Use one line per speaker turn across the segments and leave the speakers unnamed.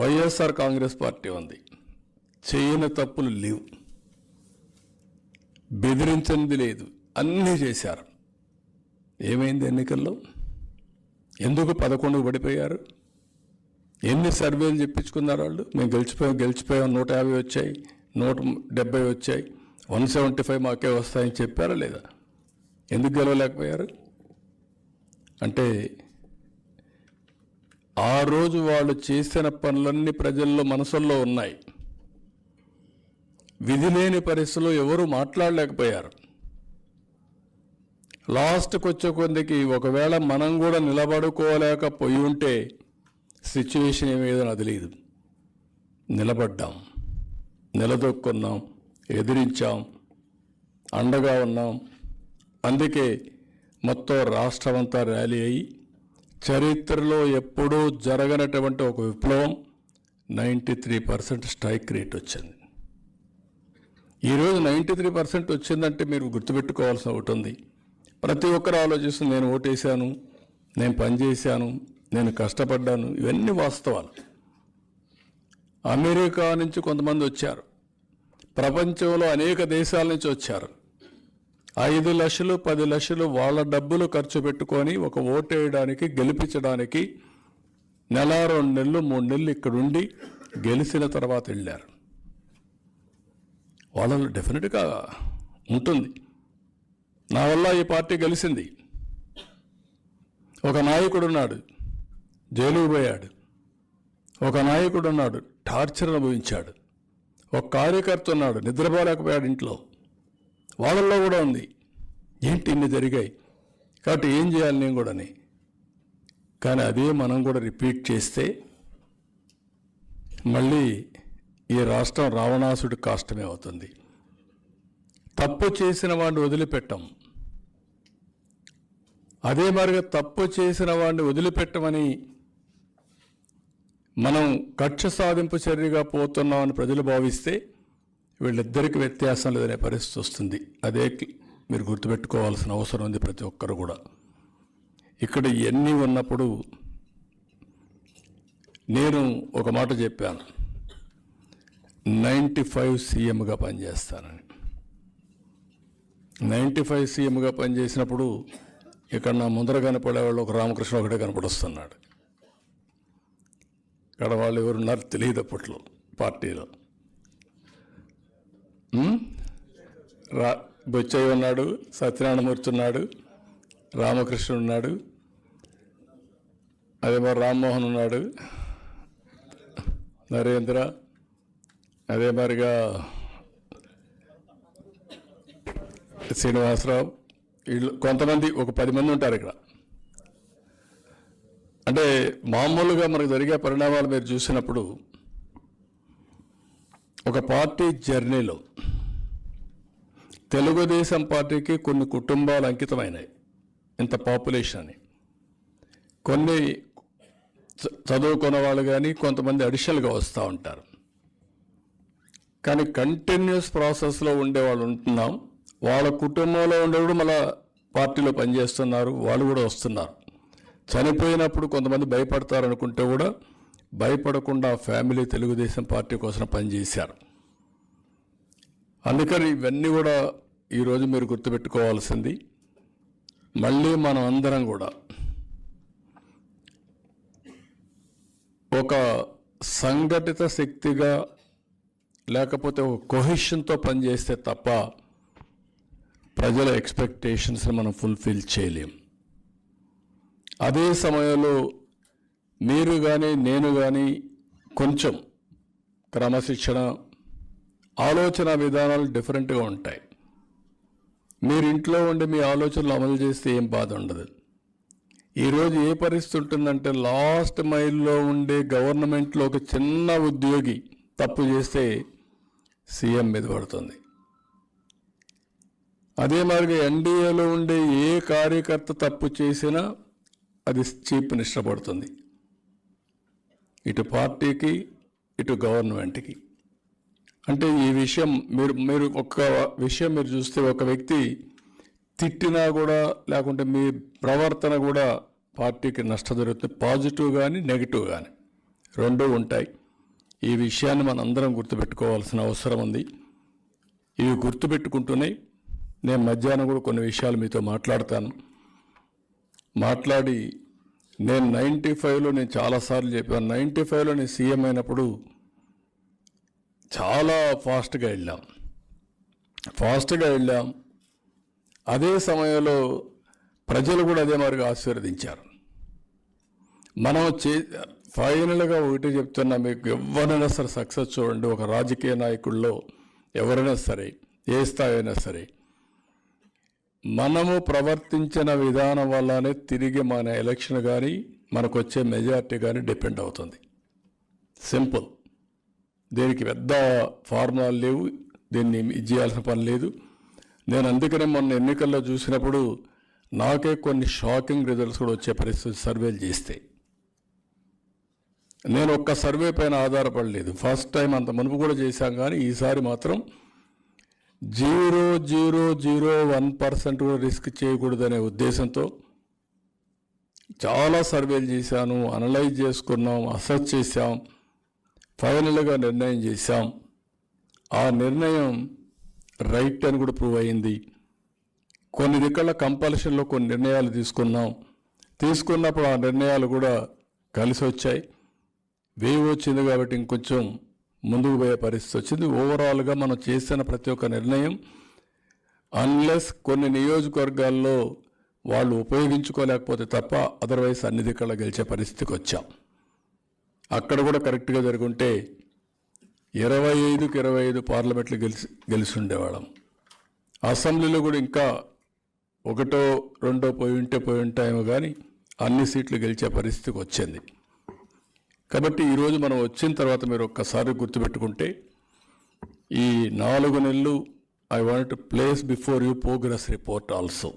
YSR Congress party ఉంది. చేయని తప్పులు లేవు. బెదిరించింది లేదు. అన్నీ చేశారు. ఏమైంది ఎన్నికల్లో? ఎందుకు పదకొండుకు పడిపోయారు? ఎన్ని సర్వేలు చెప్పించుకున్నారు వాళ్ళు? మేము గెలిచిపోయాం గెలిచిపోయాం నూట యాభై వచ్చాయి నూట డెబ్బై వచ్చాయి వన్ సెవెంటీ ఫైవ్ మాకే వస్తాయని చెప్పారా లేదా? ఎందుకు గెలవలేకపోయారు? అంటే ఆ రోజు వాళ్ళు చేసిన పనులన్నీ ప్రజల్లో మనసుల్లో ఉన్నాయి. విధి లేని పరిస్థితుల్లో ఎవరు మాట్లాడలేకపోయారు. లాస్ట్కి వచ్చే కొద్దికి ఒకవేళ మనం కూడా నిలబడుకోలేకపోయి ఉంటే సిచ్యువేషన్ ఏమేదో నాకు తెలియదు నిలబడ్డాం. నిలదొక్కున్నాం. ఎదిరించాం. అండగా ఉన్నాం. అందుకే మొత్తం రాష్ట్రమంతా ర్యాలీ అయ్యి చరిత్రలో ఎప్పుడూ జరగనటువంటి ఒక విప్లవం ninety three percent strike rate వచ్చింది. ఈరోజు నైంటీ త్రీ పర్సెంట్ వచ్చిందంటే మీరు గుర్తుపెట్టుకోవాల్సిన ఒకటి ఉంది. ప్రతి ఒక్కరు ఆలోచిస్తూ నేను ఓటేశాను నేను పనిచేశాను నేను కష్టపడ్డాను ఇవన్నీ వాస్తవాలు. అమెరికా నుంచి కొంతమంది వచ్చారు. ప్రపంచంలో అనేక దేశాల నుంచి వచ్చారు. ఐదు లక్షలు పది లక్షలు వాళ్ళ డబ్బులు ఖర్చు పెట్టుకొని ఒక ఓటు వేయడానికి గెలిపించడానికి నెల రెండు నెలలు మూడు నెలలు ఇక్కడుండి గెలిచిన తర్వాత వెళ్ళారు. వాళ్ళలో డెఫినెట్గా ఉంటుంది. నా వల్ల ఈ పార్టీ గెలిచింది. ఒక నాయకుడు ఉన్నాడు జైలుకు పోయాడు. ఒక నాయకుడు ఉన్నాడు టార్చర్ అనుభవించాడు. ఒక కార్యకర్త ఉన్నాడు నిద్రపోలేకపోయాడు ఇంట్లో. వాళ్ళల్లో కూడా ఉంది. ఏంటి ఇన్ని జరిగాయి? కాబట్టి ఏం చేయాలి నేను కూడాని? కానీ అదే మనం కూడా రిపీట్ చేస్తే మళ్ళీ ఈ రాష్ట్రం రావణాసుడి కాష్టమే అవుతుంది. తప్పు చేసిన వాడిని వదిలిపెట్టం. అదే మరిగా తప్పు చేసిన వాడిని వదిలిపెట్టమని మనం కక్ష సాధింపు చర్యగా పోతున్నామని ప్రజలు భావిస్తే వీళ్ళిద్దరికి వ్యత్యాసం లేదనే పరిస్థితి వస్తుంది. అదే మీరు గుర్తుపెట్టుకోవాల్సిన అవసరం ఉంది ప్రతి ఒక్కరు కూడా. ఇక్కడ ఇవన్నీ ఉన్నప్పుడు నేను ఒక మాట చెప్పాను. నైంటీ ఫైవ్ సీఎంగా పనిచేస్తానని. నైంటీ ఫైవ్ సీఎంగా పనిచేసినప్పుడు ఇక్కడ నా ముందర కనపడేవాళ్ళు ఒక రామకృష్ణ ఒకటే కనపడొస్తున్నాడు. ఇక్కడ వాళ్ళు ఎవరున్నారు తెలియదు అప్పట్లో పార్టీలో. రా బొచ్చయ్య ఉన్నాడు సత్యనారాయణమూర్తి ఉన్నాడు రామకృష్ణ ఉన్నాడు అదే మరి రామ్మోహన్ ఉన్నాడు నరేంద్ర అదే మరిగా శ్రీనివాసరావు వీళ్ళు కొంతమంది ఒక పది మంది ఉంటారు ఇక్కడ. అంటే మామూలుగా మనకు జరిగే పరిణామాలు మీరు చూసినప్పుడు ఒక పార్టీ జర్నీలో తెలుగుదేశం పార్టీకి కొన్ని కుటుంబాలు అంకితమైనాయి. ఇంత పాపులేషన్ అని. కొన్ని చ- చదువుకున్న వాళ్ళు కానీ కొంతమంది అడిషనల్గా వస్తూ ఉంటారు. కానీ కంటిన్యూస్ ప్రాసెస్లో ఉండే వాళ్ళు ఉంటున్నాం. వాళ్ళ కుటుంబంలో ఉండేవాడు మళ్ళీ పార్టీలో పనిచేస్తున్నారు వాళ్ళు కూడా వస్తున్నారు. చనిపోయినప్పుడు కొంతమంది భయపడతారు అనుకుంటే కూడా భయపడకుండా ఫ్యామిలీ తెలుగుదేశం పార్టీ కోసం పనిచేశారు. అందుకని ఇవన్నీ కూడా ఈరోజు మీరు గుర్తుపెట్టుకోవాల్సింది. మళ్ళీ మనం అందరం కూడా ఒక సంఘటిత శక్తిగా లేకపోతే ఒక కొహిషన్తో పనిచేస్తే తప్ప ప్రజల ఎక్స్పెక్టేషన్స్ని మనం ఫుల్ఫిల్ చేయలేం. అదే సమయంలో మీరు కానీ నేను కానీ కొంచెం క్రమశిక్షణ ఆలోచన విధానాలు డిఫరెంట్గా ఉంటాయి. మీరు ఇంట్లో ఉండి మీ ఆలోచనలు అమలు చేస్తే ఏం బాధ ఉండదు. ఈరోజు ఏ పరిస్థితి ఉంటుందంటే లాస్ట్ మైల్లో ఉండే గవర్నమెంట్లో ఒక చిన్న ఉద్యోగి తప్పు చేస్తే సీఎం మీద పడుతుంది. అదే మాదిరిగా ఎన్డీఏలో ఉండే ఏ కార్యకర్త తప్పు చేసినా అది చీఫ్ మినిస్టర్ పడుతుంది. ఇటు పార్టీకి ఇటు గవర్నమెంట్కి. అంటే ఈ విషయం మీరు మీరు ఒక్క విషయం మీరు చూస్తే ఒక వ్యక్తి తిట్టినా కూడా లేకుంటే మీ ప్రవర్తన కూడా పార్టీకి నష్టం జరుగుతుంది పాజిటివ్ కానీ నెగిటివ్ కానీ రెండూ ఉంటాయి. ఈ విషయాన్ని మనందరం గుర్తుపెట్టుకోవాల్సిన అవసరం ఉంది. ఇవి గుర్తుపెట్టుకుంటూనే నేను మధ్యాహ్నం కూడా కొన్ని విషయాలు మీతో మాట్లాడతాను. మాట్లాడి నేను నైంటీ ఫైవ్లో నేను చాలాసార్లు చెప్పాను. నైంటీ ఫైవ్లో నేను సీఎం అయినప్పుడు చాలా ఫాస్ట్గా వెళ్ళాం. ఫాస్ట్గా వెళ్ళాం. అదే సమయంలో ప్రజలు కూడా అదే మరిగా ఆశీర్వదించారు. మనం చే ఫైనల్గా ఒకటి చెప్తున్నా మీకు ఎవరైనా సరే సక్సెస్ చూడండి. ఒక రాజకీయ నాయకుల్లో ఎవరైనా సరే ఏ స్థాయి అయినా సరే మనము ప్రవర్తించిన విధానం వల్లనే తిరిగి మన ఎలక్షన్ కానీ మనకు వచ్చే మెజారిటీ కానీ డిపెండ్ అవుతుంది. సింపుల్. దీనికి పెద్ద ఫార్ములాలు లేవు దీన్ని ఇది చేయాల్సిన పని లేదు. నేను అందుకనే మొన్న ఎన్నికల్లో చూసినప్పుడు నాకే కొన్ని షాకింగ్ రిజల్ట్స్ కూడా వచ్చే పరిస్థితి సర్వేలు చేస్తే. నేను ఒక్క సర్వే పైన ఆధారపడలేదు. ఫస్ట్ టైం అంత మునుపు కూడా చేశాం కానీ ఈసారి మాత్రం zero zero zero one percent కూడా రిస్క్ చేయకూడదనే ఉద్దేశంతో చాలా సర్వేలు చేశాను అనలైజ్ చేసుకున్నాం అసెస్ చేశాం ఫైనల్గా నిర్ణయం చేశాం. ఆ నిర్ణయం రైట్ అని కూడా ప్రూవ్ అయింది. కొన్ని దిక్కల కంపల్షన్లో కొన్ని నిర్ణయాలు తీసుకున్నాం. తీసుకున్నప్పుడు ఆ నిర్ణయాలు కూడా కలిసి వచ్చాయి వేవ్ వచ్చింది కాబట్టి ఇంకొంచెం ముందుకు పోయే పరిస్థితి వచ్చింది. ఓవరాల్గా మనం చేసిన ప్రతి ఒక్క నిర్ణయం అన్లెస్ కొన్ని నియోజకవర్గాల్లో వాళ్ళు ఉపయోగించుకోలేకపోతే తప్ప అదర్వైజ్ అన్ని దిక్కల గెలిచే పరిస్థితికి వచ్చాం. అక్కడ కూడా కరెక్ట్గా జరుగుంటే ఇరవై ఐదుకి ఇరవై ఐదు పార్లమెంట్లు గెలిచి గెలిచి ఉండేవాళ్ళం. అసెంబ్లీలో కూడా ఇంకా ఒకటో రెండో పోయి ఉంటే పోయి ఉంటాయేమో కానీ అన్ని సీట్లు గెలిచే పరిస్థితికి వచ్చింది. కాబట్టి ఈరోజు మనం వచ్చిన తర్వాత మీరు ఒక్కసారి గుర్తుపెట్టుకుంటే ఈ నాలుగు నెలలు I want place before you progress report also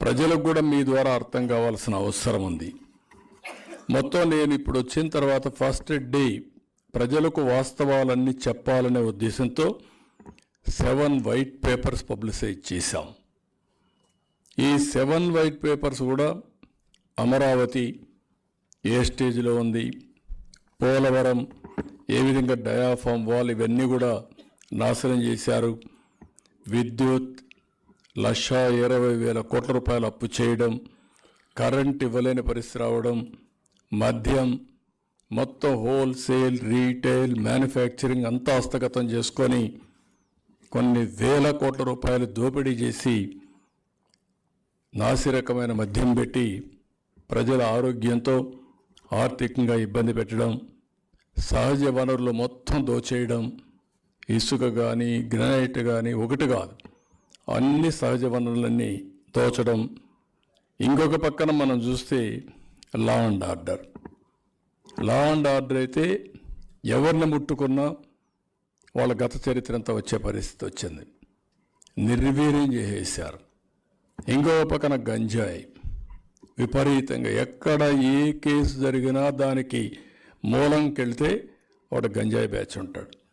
ప్రజలకు కూడా మీ ద్వారా అర్థం కావాల్సిన అవసరం ఉంది. మొత్తం నేను ఇప్పుడు వచ్చిన తర్వాత ఫస్ట్ డే ప్రజలకు వాస్తవాలన్నీ చెప్పాలనే ఉద్దేశంతో సెవెన్ వైట్ పేపర్స్ పబ్లిసైజ్ చేశాం. ఈ సెవెన్ వైట్ పేపర్స్ కూడా అమరావతి ఏ స్టేజ్లో ఉంది? పోలవరం ఏ విధంగా డయాఫామ్ వాల్ ఇవన్నీ కూడా నాశనం చేశారు? విద్యుత్ లక్షా ఇరవై వేల కోట్ల రూపాయలు అప్పు చేయడం కరెంట్ ఇవ్వలేని పరిస్థితి రావడం మద్యం మొత్తం హోల్సేల్ రీటైల్ మ్యానుఫ్యాక్చరింగ్ అంతా హస్తగతం చేసుకొని కొన్ని వేల కోట్ల రూపాయలు దోపిడీ చేసి నాసిరకమైన మద్యం పెట్టి ప్రజల ఆరోగ్యంతో ఆర్థికంగా ఇబ్బంది పెట్టడం సహజ వనరులు మొత్తం దోచేయడం ఇసుక కానీ గ్రానైట్ కానీ ఒకటి కాదు. అన్ని సహజ వనరులన్నీ దోచడం. ఇంకొక పక్కన మనం చూస్తే law and order law and order అయితే ఎవరిని ముట్టుకున్నా వాళ్ళ గత చరిత్ర అంతా వచ్చే పరిస్థితి వచ్చింది. నిర్వీర్యం చేసేశారు. ఇంకో పక్కన గంజాయి. విపరీతంగా. ఎక్కడ ఏ కేసు జరిగినా దానికి మూలంకెళ్తే వాడు గంజాయి బ్యాచ్ ఉంటాడు.